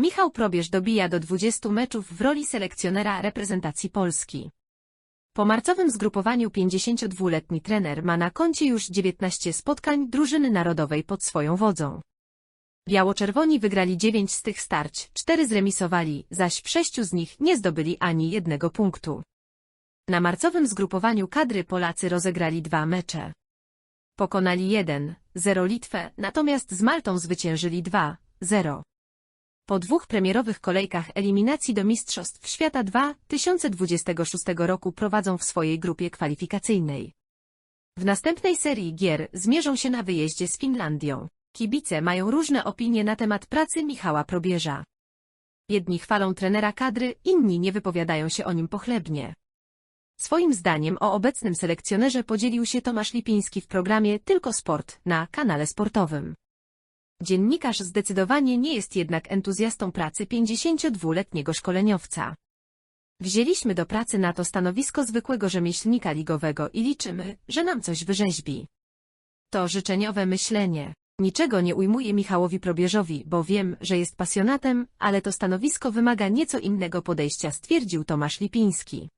Michał Probierz dobija do 20 meczów w roli selekcjonera reprezentacji Polski. Po marcowym zgrupowaniu 52-letni trener ma na koncie już 19 spotkań drużyny narodowej pod swoją wodzą. Biało-czerwoni wygrali 9 z tych starć, 4 zremisowali, zaś w 6 z nich nie zdobyli ani jednego punktu. Na marcowym zgrupowaniu kadry Polacy rozegrali dwa mecze. Pokonali 1-0 Litwę, natomiast z Maltą zwyciężyli 2-0. Po dwóch premierowych kolejkach eliminacji do Mistrzostw Świata 2026 roku prowadzą w swojej grupie kwalifikacyjnej. W następnej serii gier zmierzą się na wyjeździe z Finlandią. Kibice mają różne opinie na temat pracy Michała Probierza. Jedni chwalą trenera kadry, inni nie wypowiadają się o nim pochlebnie. Swoim zdaniem o obecnym selekcjonerze podzielił się Tomasz Lipiński w programie Tylko Sport na kanale sportowym. Dziennikarz zdecydowanie nie jest jednak entuzjastą pracy 52-letniego szkoleniowca. Wzięliśmy do pracy na to stanowisko zwykłego rzemieślnika ligowego i liczymy, że nam coś wyrzeźbi. To życzeniowe myślenie. Niczego nie ujmuję Michałowi Probierzowi, bo wiem, że jest pasjonatem, ale to stanowisko wymaga nieco innego podejścia, stwierdził Tomasz Lipiński.